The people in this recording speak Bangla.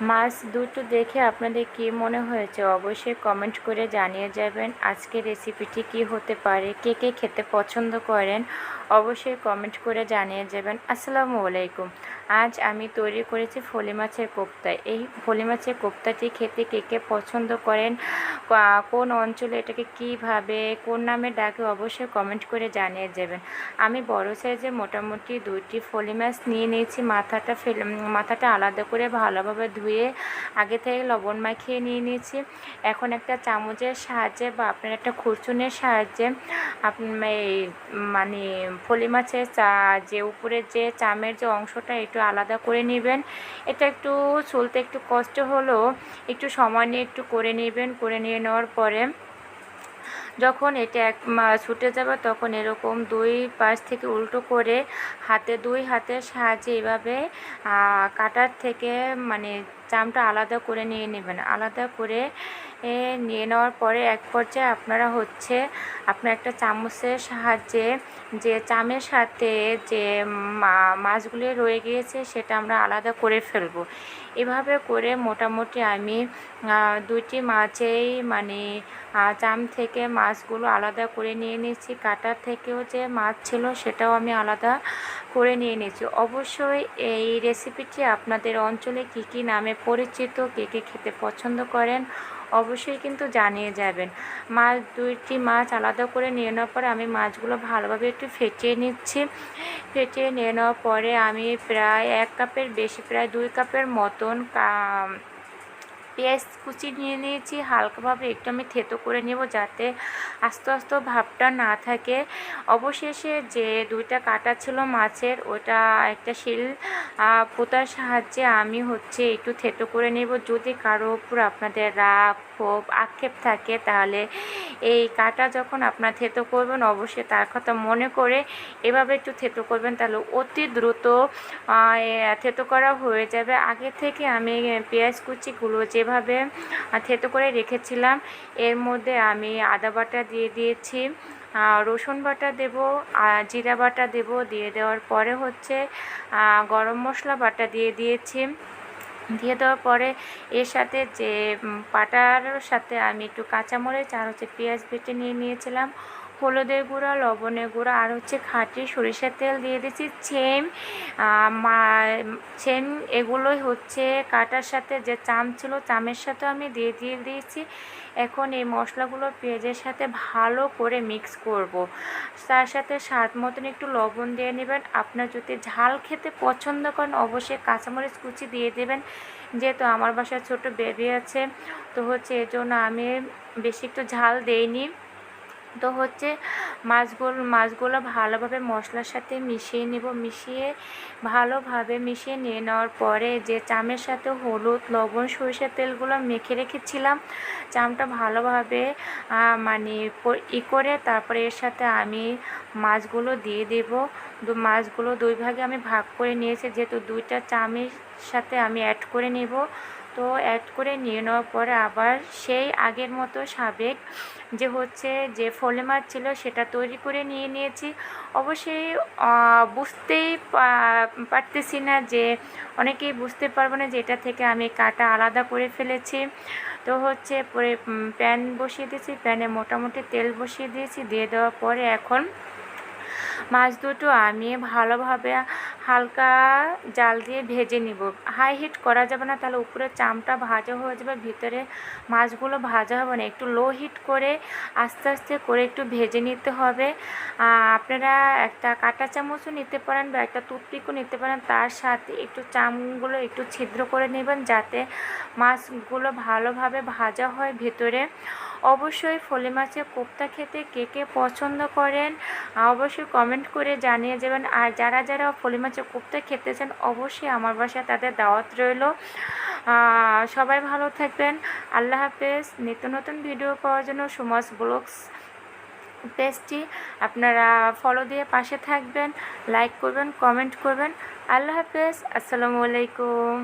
মাছ দুটো দেখে আপনাদের কী মনে হয়েছে? অবশ্যই কমেন্ট করে জানিয়ে যাবেন আজকের রেসিপিটি কি হতে পারে? কে কে খেতে পছন্দ করেন? অবশ্যই কমেন্ট করে জানিয়ে যাবেন। আসসালামু আলাইকুম। আজ আমি তৈরি করেছি ফলি মাছের কোপ্তা। এই ফলি মাছের কোপ্তাটি খেতে কে কে পছন্দ করেন? কোন অঞ্চলে এটাকে কীভাবে, কোন নামে ডাকে অবশ্যই কমেন্ট করে জানিয়ে যাবেন। আমি বড় সাইজে মোটামুটি দুইটি ফলি মাছ নিয়ে নিয়েছি। মাথাটা ফেলে, মাথাটা আলাদা করে ভালোভাবে ধুয়ে আগে থেকে লবণ মাখিয়ে নিয়ে নিয়েছি। এখন একটা চামচের সাহায্যে বা আপনার একটা খুরচুনের সাহায্যে মানে ফলি মাছের চা, যে উপরে যে চামের যে অংশটা একটু আলাদা করে নেবেন। এটা একটু চলতে একটু কষ্ট হলেও একটু সময় নিয়ে একটু করে নেবেন। করে নিয়ে নেওয়ার পরে যখন এটা এক ছুটে যাবে তখন এরকম দুই পাশ থেকে উল্টো করে হাতে, দুই হাতের সাহায্যে এভাবে কাটার থেকে মানে চামটা আলাদা করে নিয়ে নেবেন। আলাদা করে এ, নিয়ে নেওয়ার পরে এক পর্যায়ে আপনারা হচ্ছে আপনার একটা চামচের সাহায্যে যে চামের সাথে যে মাছগুলি রয়ে গিয়েছে সেটা আমরা আলাদা করে ফেলব। এভাবে করে মোটামুটি আমি দুইটি মাছেই মানে চাম থেকে মাছগুলো আলাদা করে নিয়ে নিয়েছি। কাটার থেকেও যে মাছ ছিল সেটাও আমি আলাদা করে নিয়ে নিয়েছি। অবশ্যই এই রেসিপিটি আপনাদের অঞ্চলে কি কি নামে পরিচিত কে কে খেতে পছন্দ করেন অবশ্যই কিন্তু জানিয়ে যাবেন। মাছ দুইটি মাছ আলাদা করে নিয়ে নেওয়ার পরে আমি মাছগুলো ভালোভাবে একটু ফেটিয়ে নিচ্ছি। ফেটিয়ে নিয়ে নেওয়ার পরে আমি প্রায় এক কাপের, বেশি প্রায় দুই কাপের মতন পেঁয়াজ কুচি নিয়ে নিয়েছি, হালকাভাবে একটু আমি থেতো করে নেব যাতে আস্তে আস্তে ভাবটা না থাকে। অবশেষে যে দুইটা কাটা ছিল মাছের, ওটা একটা শিল পোতার সাহায্যে আমি হচ্ছে একটু থেতো করে নেব। যদি কারও উপর আপনাদের রাগ, ক্ষোভ, আক্ষেপ থাকে, তাহলে এই কাটা যখন আপনার থেতো করবেন, অবশ্যই তার কথা মনে করে এভাবে একটু থেতো করবেন, তাহলে অতি দ্রুত থেতো করা হয়ে যাবে। আগে থেকে আমি পেঁয়াজ কুচিগুলো যেভাবে আহ, থেতো করে রেখেছিলাম এর মধ্যে আমি আদা বাটা দিয়ে দিয়েছি রসুন বাটা দেব জিরা বাটা দেব দিয়ে দেওয়ার পরে হচ্ছে গরম মশলা বাটা দিয়ে দিয়েছি। দিয়ে দেওয়ার পরে এর সাথে যে পাটার সাথে আমি একটু কাঁচামরিচ আর হচ্ছে পেঁয়াজ বেটে নিয়ে নিয়েছিলাম। হলুদের গুঁড়া, লবণের গুঁড়া আর হচ্ছে খাঁটি সরিষার তেল দিয়ে দিয়েছি ছেম ছেম এগুলোই হচ্ছে কাটার সাথে যে চাম ছিল চামের সাথে আমি দিয়ে দিয়ে দিয়েছি। এখন এই মশলাগুলো পেঁয়াজের সাথে ভালো করে মিক্স করব। তার সাথে স্বাদ মতন একটু লবণ দিয়ে নেবেন। আপনার যদি ঝাল খেতে পছন্দ করেন, অবশ্যই কাঁচামরিচ কুচি দিয়ে দেবেন। যেহেতু আমার বাসায় ছোট বেবি আছে, তো হচ্ছে এজন্য আমি বেশি একটু ঝাল দেইনি। তো হচ্ছে মাছগুলো মাছগুলো ভালোভাবে মশলার সাথে মিশিয়ে নেব। মিশিয়ে ভালোভাবে মিশিয়ে নিয়ে নেওয়ার পরে যে চামের সাথে হলুদ, লবণ, সরিষার তেলগুলো মেখে রেখেছিলাম, চামটা ভালোভাবে মানে ই করে তারপরে এর সাথে আমি মাছগুলো দিয়ে দেব। মাছগুলো দুই ভাগে আমি ভাগ করে নিয়েছি, যেহেতু দুইটা চামের সাথে আমি অ্যাড করে নেব। তো অ্যাড করে নিয়ে নেওয়ার পরে আবার সেই আগের মতো সাবেক যে হচ্ছে যে ফলে মাছ ছিল সেটা তৈরি করে নিয়ে নিয়েছি। অবশ্যই বুঝতেই পারতেছি না যে অনেকেই বুঝতে পারবে না যে এটা থেকে আমি কাটা আলাদা করে ফেলেছি। তো হচ্ছে পরে প্যান বসিয়ে দিয়েছি, প্যানে মোটামুটি তেল বসিয়ে দিয়েছি, দিয়ে দেওয়ার পরে এখন মাছ দুটো আমি ভালোভাবে হালকা জাল দিয়ে ভেজে নিব। হাই হিট করা যাবে না, তাহলে উপরে চামটা ভাজা হয়ে যাবে, ভিতরে মাছগুলো ভাজা হবে না। একটু লো হিট করে আস্তে আস্তে করে একটু ভেজে নিতে হবে। আপনারা একটা কাঁটা চামচও নিতে পারেন বা একটা টুথপিকও নিতে পারেন, তার সাথে একটু চামগুলো একটু ছিদ্র করে নেবেন যাতে মাছগুলো ভালোভাবে ভাজা হয় ভেতরে। অবশ্যই ফলি মাছের কোপ্তা খেতে কে কে পছন্দ করেন, অবশ্যই কমেন্ট করে জানিয়ে যাবেন। আর যারা যারা ফলি মাছের কোপ্তা খেতে চান অবশ্যই আমার বাসায় তাদের দাওয়াত রইল। সবাই ভালো থাকবেন। আল্লাহ হাফেজ। নিত্য নতুন ভিডিও পাওয়ার জন্য সুমাস ব্লগস পেজটি আপনারা ফলো দিয়ে পাশে থাকবেন। লাইক করবেন কমেন্ট করবেন। আল্লাহ হাফেজ। আসসালামু আলাইকুম।